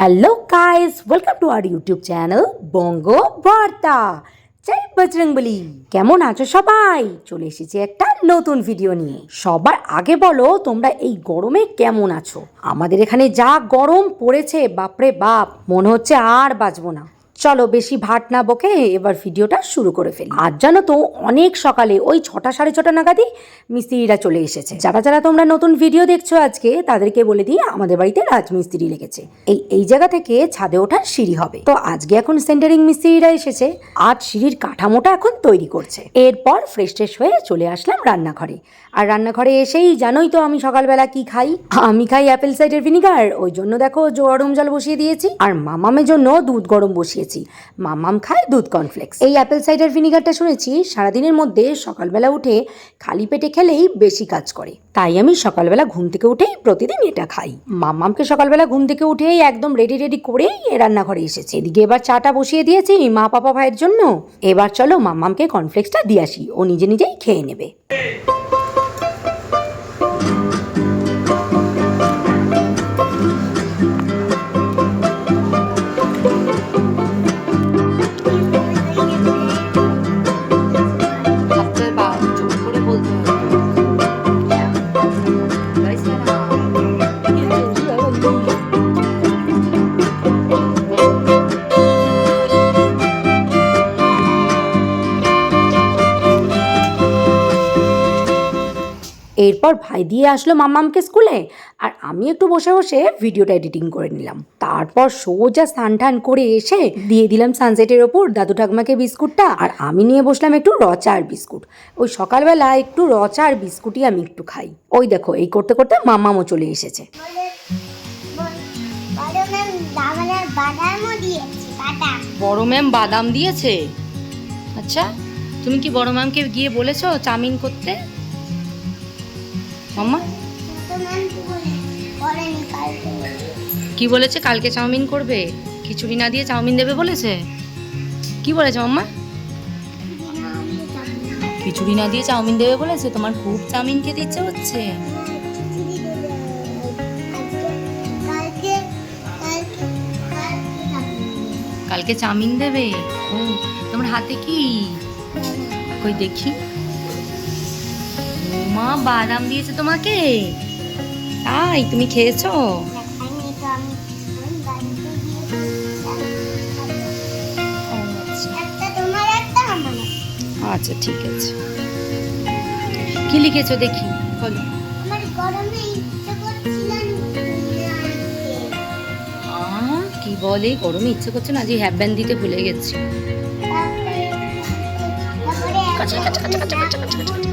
Hello guys welcome to our YouTube channel Banga Barta জয় বজরংবলী কেমন আছো সবাই? চলে এসেছি একটা নতুন ভিডিও নিয়ে। সবার আগে বলো, তোমরা এই গরমে কেমন আছো? আমাদের এখানে যা গরম পড়েছে, বাপরে বাপ, মনে হচ্ছে আর বাঁচবো না। চলো বেশি ভাট না বকে এবার ভিডিওটা শুরু করে ফেলি। আজ জানো তো অনেক সকালে ওই ছটা সাড়ে ছটা নাগাদই মিস্ত্রিরা চলে এসেছে। যারা যারা তোমরা নতুন ভিডিও দেখছ আজকে, তাদেরকে বলে দিই আমাদের বাড়িতে রাজমিস্ত্রি লেগেছে। এই এই জায়গা থেকে ছাদে ওঠার সিঁড়ি হবে। তো আজকে এখন সেন্টারিং মিস্ত্রিরা এসেছে। আজ সিঁড়ির কাঠামোটা এখন তৈরি করছে। এরপর ফ্রেশ ট্রেশ হয়ে চলে আসলাম রান্নাঘরে। আর রান্নাঘরে এসেই জানোই তো আমি সকালবেলা কি খাই। আমি খাই অ্যাপেল সাইডের ভিনিগার ওই জন্য দেখো গরম জল বসিয়ে দিয়েছি। আর মামামের জন্য দুধ গরম বসিয়েছি। মামাম খায় দুধ কর্নফ্লেক্স এই অ্যাপেল সাইডার ভিনিগারটা শুনেছি, সারাদিনের মধ্যে সকালবেলা উঠে খালি পেটে খেলেই বেশি কাজ করে। তাই আমি সকালবেলা ঘুম থেকে উঠেই প্রতিদিন এটা খাই। মামামকে সকালবেলা ঘুম থেকে উঠেই একদম রেডি রেডি করেই রান্নাঘরে এসেছে। এদিকে এবার চাটা বসিয়ে দিয়েছি মা পাপা ভাইয়ের জন্য। এবার চলো মামামকে কর্নফ্লেক্সটা দিয়ে আসি। ও নিজে নিজেই খেয়ে নেবে। এরপর ভাই দিয়ে আসলো মাম্মামকে স্কুলে। আর আমি একটু বসে বসে ভিডিওটা এডিটিং করে নিলাম। তারপর সোজা স্নান টান করে এসে দিয়ে দিলাম সানসেটের ওপর দাদু ঠাকমাকে বিস্কুটটা। আর আমি নিয়ে বসলাম একটু রচা আর বিস্কুট। ওই সকালবেলা একটু রচা আর বিস্কুটই আমি একটু খাই। ওই দেখো এই করতে করতে মাম্মামও চলে এসেছে। বড় ম্যাম বাদাম দিয়েছে? আচ্ছা তুমি কি বড় ম্যামকে গিয়ে বলেছ চাউমিন করতে? মাম্মা? কি বলেছে? কালকে চাউমিন করবে। খিচুড়ি না দিয়ে চাউমিন দেবে বলেছে? কি বলেছে মাম্মা? খিচুড়ি না দিয়ে চাউমিন দেবে বলেছে? তোমার খুব চাউমিন খেতে ইচ্ছে হচ্ছে। কালকে চাউমিন দেবে? তোমার হাতে কি? কই দেখি। মা বাদাম দিয়েছে তোমাকে? তাই তুমি খেয়েছো? আচ্ছা ঠিক আছে। কি লিখেছো দেখি বলো। কি বলে? গরমে ইচ্ছে করছে না আজ হ্যাপ ব্যান্ড দিতে ভুলে গেছি। কাছা, কাছা, কাছা, কাছা, কাছা, কাছা।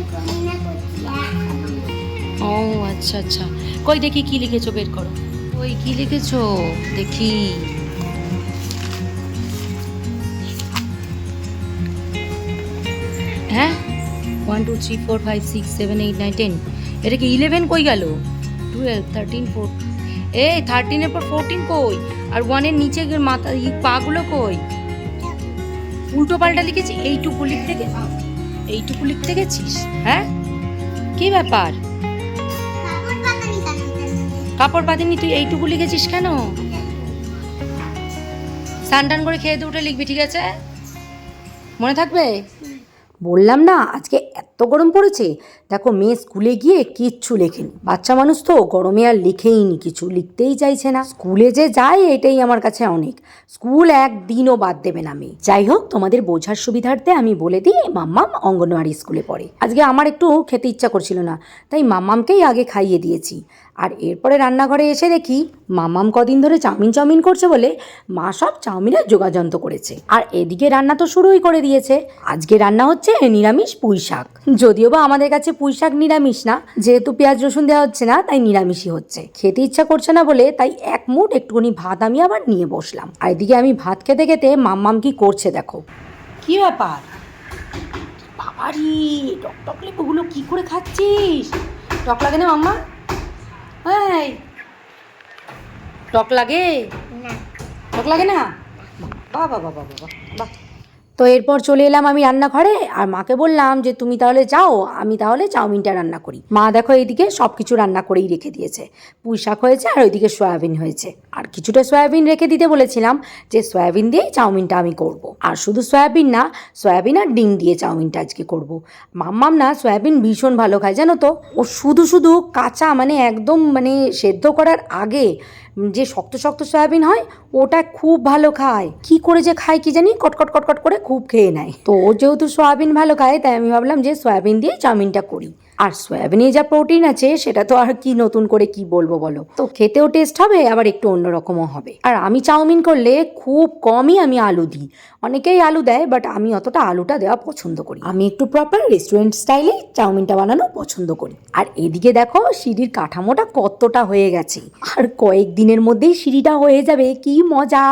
ও আচ্ছা আচ্ছা। কই দেখি কি লিখেছো বের করো। ওই কি লিখেছো? দেখি। হ্যাঁ? One two three four five six seven eight nine ten এটা কি ইলেভেন কই গেল? টুয়েলভ থার্টিন ফোর এই থার্টিনের পর ফোরটিন কই? আর ওয়ানের নিচে মাথা পাগুলো কই? উল্টো পাল্টা লিখেছি? এইটুকু লিখতে এইটুকু লিখতে গেছিস? হ্যাঁ? কি ব্যাপার? কাপড় পাতিনি তুই এইটুকু লিখেছিস কেন? স্নান করে খেয়ে দিয়ে উঠে লিখবি, ঠিক আছে? মনে থাকবে? বললাম না, আজকে এত গরম পড়েছে। দেখো, মেয়ে স্কুলে গিয়ে কিচ্ছু লেখেনি। বাচ্চা মানুষ তো গরমে আর লিখেই নি কিছু, লিখতেই চাইছে না। স্কুলে যে যায়, এটাই আমার কাছে অনেক। স্কুল একদিনও বাদ দেবে না মেয়ে। যাই হোক, তোমাদের বোঝার সুবিধার্থে আমি বলে দিই, মাম্মাম অঙ্গনওয়াড়ি স্কুলে পড়ে। আজকে আমার একটু খেতে ইচ্ছা করছিল না, তাই মাম্মামকেই আগে খাইয়ে দিয়েছি। আর এরপরে রান্নাঘরে এসে দেখি মামাম কদিন ধরে চাউমিন চাউমিন করছে বলে মা সব চাউমিনের যোগাযন্ত করেছে। আর এদিকে রান্না তো শুরুই করে দিয়েছে। আজকে রান্না হচ্ছে নিরামিষ পুঁই শাক। যদিও বা আমাদের কাছে পুঁই শাক নিরামিষ না, যেহেতু পেঁয়াজ রসুন দেওয়া হচ্ছে না, তাই নিরামিষই হচ্ছে। খেতে ইচ্ছা করছে না বলে তাই এক মুঠ একটুখানি ভাত আমি আবার নিয়ে বসলাম। আর এদিকে আমি ভাত খেতে খেতে মাম্মাম কি করছে দেখো। কি ব্যাপার? বাবারি টক টক লেবুগুলো কি করে খাচ্ছিস? টক লাগে না মাম্মা? এই টক লাগে? টক লাগে না? বাবা বাহ বাহ বাহ বাহ বাহ। তো এরপর চলে এলাম আমি রান্নাঘরে, আর মাকে বললাম যে, তুমি তাহলে যাও, আমি তাহলে চাউমিনটা রান্না করি। মা দেখো এইদিকে সব কিছু রান্না করেই রেখে দিয়েছে। পুঁই শাক হয়েছে আর ওইদিকে সয়াবিন হয়েছে। আর কিছুটা সয়াবিন রেখে দিতে বলেছিলাম যে, সয়াবিন দিয়েই চাউমিনটা আমি করব। আর শুধু সয়াবিন না, সয়াবিন আর ডিম দিয়ে চাউমিনটা আজকে করব। মাম্মাম না, সয়াবিন ভীষণ ভালো খায়, জানো তো? ও শুধু শুধু কাঁচা মানে একদম মানে সেদ্ধ করার আগে যে শক্ত শক্ত সয়াবিন হয়, ওটা খুব ভালো খায়। কি করে যে খায়, কি জানি? কটকট কটকট করে খুব খেয়ে নেয়। তো ও যেহেতু সয়াবিন ভালো খায়, তাই আমি ভাবলাম যে সয়াবিন দিয়ে চাউমিনটা করি। আর সয়াবিনে যা প্রোটিন আছে, সেটা তো আর কি নতুন করে কি বলব বলো? তো খেতেও টেস্ট হবে, আবার একটু অন্যরকমও হবে। আর আমি চাউমিন করলে খুব কমই আমি আলু দিই। অনেকেই আলু দেয় বাট আমি অতটা আলুটা দেওয়া পছন্দ করি আমি একটু প্রপার রেস্টুরেন্ট স্টাইলে চাউমিনটা বানানো পছন্দ করি। আর এদিকে দেখো, সিঁড়ির কাঠামোটা কতটা হয়ে গেছে। আর কয়েক দিনের মধ্যেই সিঁড়িটা হয়ে যাবে, কি মজা!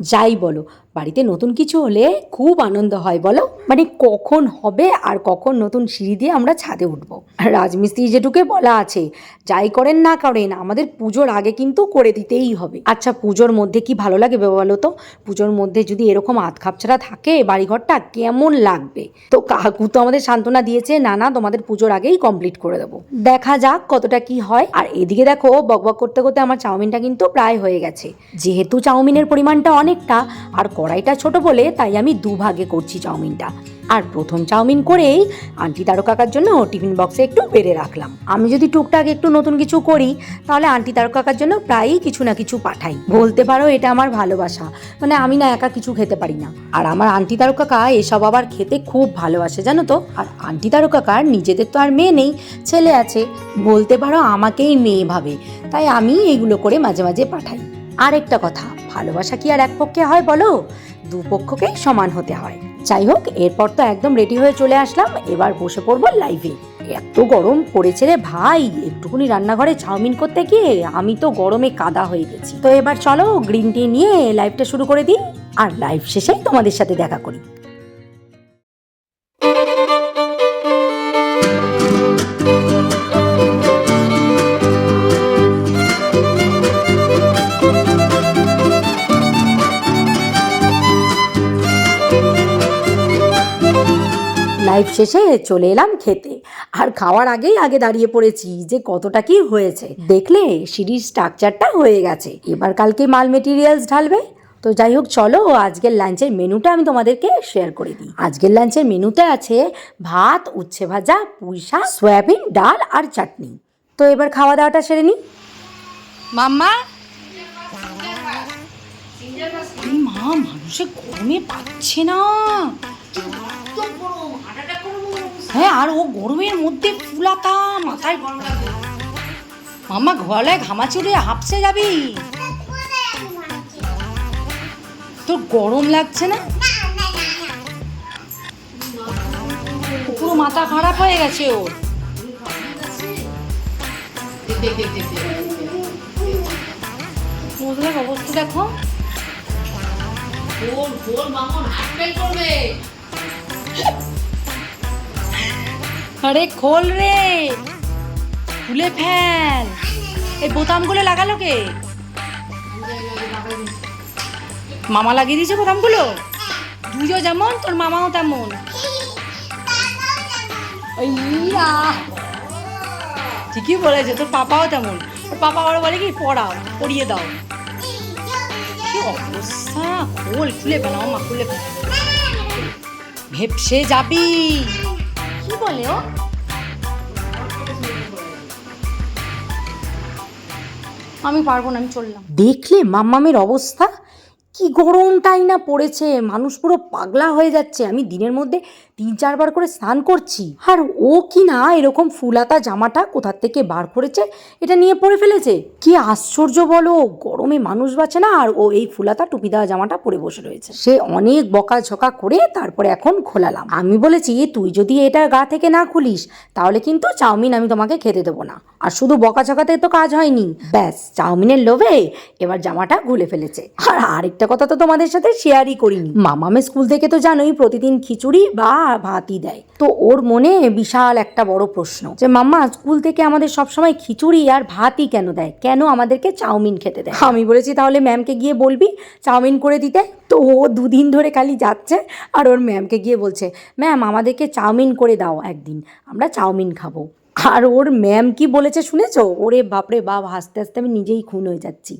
যাই বলো, বাড়িতে নতুন কিছু হলে খুব আনন্দ হয় বলো। মানে কখন হবে আর কখন নতুন সিঁড়ি দিয়ে আমরা ছাদে উঠবো। রাজমিস্ত্রি যেটুকে বলা আছে, যাই করেন না করেন, আমাদের পুজোর আগে কিন্তু করে দিতেই হবে। আচ্ছা পুজোর মধ্যে কি ভালো লাগে বলো তো? পুজোর মধ্যে যদি এরকম আধ খাপছাড়া থাকে, বাড়িঘরটা কেমন লাগবে? তো কাকু তো আমাদের সান্ত্বনা দিয়েছে, না না, তোমাদের পুজোর আগেই কমপ্লিট করে দেবো। দেখা যাক কতটা কি হয়। আর এদিকে দেখো, বকবক করতে করতে আমার চাউমিনটা কিন্তু প্রায় হয়ে গেছে। যেহেতু চাউমিনের পরিমাণটা অনেকটা, আর কড়াইটা ছোট বলে, তাই আমি দুভাগে করছি চাউমিনটা। আর প্রথম চাউমিন করেই আন্টি তারো কাকার জন্য টিফিন বক্সে একটু বেড়ে রাখলাম। আমি যদি টুকটাক একটু নতুন কিছু করি, তাহলে আন্টি তারো কাকার জন্য প্রায়ই কিছু না কিছু পাঠাই। বলতে পারো এটা আমার ভালোবাসা। মানে আমি না একা কিছু খেতে পারি না। আর আমার আন্টি তারো কাকা এসব আবার খেতে খুব ভালোবাসে, জানো তো? আর আন্টি তারো কাকার নিজেদের তো আর মেয়ে নেই, ছেলে আছে। বলতে পারো আমাকেই মেয়ে ভাবে। তাই আমি এগুলো করে মাঝে মাঝে পাঠাই। আর একটা কথা, ভালোবাসা কি আর এক পক্ষে হয় বলো? দুপক্ষকেই সমান হতে হয়। যাই হোক, এরপর তো একদম রেডি হয়ে চলে আসলাম। এবার বসে পড়ব লাইভে এত গরম পড়েছে রে ভাই। একটুকুনি রান্নাঘরে চাউমিন করতে গিয়ে আমি তো গরমে কাদা হয়ে গেছি। তো এবার চলো গ্রিন টি নিয়ে লাইভটা শুরু করে দিই। আর লাইভ শেষেই তোমাদের সাথে দেখা করি। শেষে চলে এলাম খেতে। আর খাওয়ার আগেই আগে দাঁড়িয়ে পড়েছি যে কতটা কি হয়েছে। দেখলে সিঁড়ির স্ট্রাকচারটা হয়ে গেছে। এবার কালকে মাল মেটেরিয়ালস ঢালবে। তো যাই হোক চলো আজকের লাঞ্চের মেনুটা আমি তোমাদেরকে শেয়ার করে দিই। আজকের লাঞ্চের মেনুতে আছে ভাত উচ্ছে ভাজা পুঁই শাক সয়াবিন ডাল আর চাটনি। তো এবার খাওয়া দাওয়াটা সেরে নিই। মাম্মা? মা মানুষের গরমে পাচ্ছে না। হ্যাঁ আর ও গরমের মধ্যে ফুলাতা, মাথায় মাম্মা গলায় ঘামাচুরে হাঁপসে যাবি? তোর গরম লাগছে না? পুরো মাথা খারাপ হয়ে গেছে ওর। মোজলার অবস্থা দেখো। আরে খোল রে। খুলে ফেল। এই বোতামগুলো লাগালো কে? মামা লাগিয়ে দিয়েছে বোতামগুলো? দুজো যেমন, তোর মামাও তেমন। ঠিকই বলেছে, তোর পাপাও তেমন। তোর পাপা আবার বলে কি, পড়াও, পড়িয়ে দাও। কি অবস্থা? খোল, খুলে ফেল মা খুলে ফেল। ভেপসে যাবি। কি বলে ও? আমি পারব না, আমি চললাম। দেখলে মাম্মামের অবস্থা? কি গরমটাই না পড়েছে, মানুষ পুরো পাগলা হয়ে যাচ্ছে। আমি দিনের মধ্যে তিন চারবার করে স্নান করছি। আর ও কি না এরকম ফুলাতা জামাটা কোথার থেকে বার করেছে এটা নিয়ে পরে ফেলেছে? কি আশ্চর্য বলো, গরমে মানুষ বাঁচে না আর ও এই ফুলাতা টুপি দেওয়া জামাটা পরে বসে রয়েছে। সে অনেক বকাঝকা করে তারপরে এখন খোলালাম। আমি বলেছি, তুই যদি এটা গা থেকে না খুলিস, তাহলে কিন্তু চাউমিন আমি তোমাকে খেতে দেবো না। আর শুধু বকাঝকাতে তো কাজ হয়নি। ব্যাস, চাউমিনের লোভে এবার জামাটা খুলে ফেলেছে। আর আরেকটা কথা তো তোমাদের সাথে শেয়ারই করিনি। মামামে স্কুল থেকে তো জানোই, প্রতিদিন খিচুড়ি বা ভাতই দেয়। তো ওর মনে বিশাল একটা বড় প্রশ্ন যে, মাম্মা, স্কুল থেকে আমাদের সবসময় খিচুড়ি আর ভাতই কেন দেয়? কেন আমাদেরকে চাউমিন খেতে দেয়? আমি বলেছি, তাহলে ম্যামকে গিয়ে বলবি, চাউমিন করে দিতে। তো ও দুদিন ধরে খালি যাচ্ছে আর ওর ম্যামকে গিয়ে বলছে ম্যাম আমাদেরকে চাউমিন করে দাও একদিন, আমরা চাউমিন খাব। আর ওর ম্যাম কি বলেছে শুনেছো? ওরে বাপরে বাপ, হাসতে হাসতে আমি নিজেই খুন হয়ে যাচ্ছি।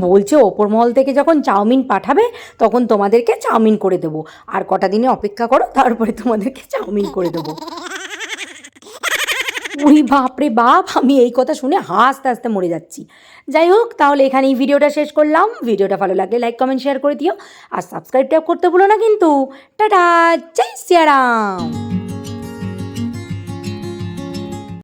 বলছে ওপর মহল থেকে যখন চাউমিন পাঠাবে, তখন তোমাদেরকে চাউমিন করে দেবো। আর কটা দিনে অপেক্ষা করো, তারপরে তোমাদেরকে চাউমিন করে দেবো। ওই বাপরে বাপ, আমি এই কথা শুনে হাসতে হাসতে মরে যাচ্ছি। যাই হোক, তাহলে এখানে এই ভিডিওটা শেষ করলাম। ভিডিওটা ভালো লাগলে লাইক কমেন্ট শেয়ার করে দিও। আর সাবস্ক্রাইবটা করতে ভুলো না কিন্তু। টাটা, জয় সিয়ারাম!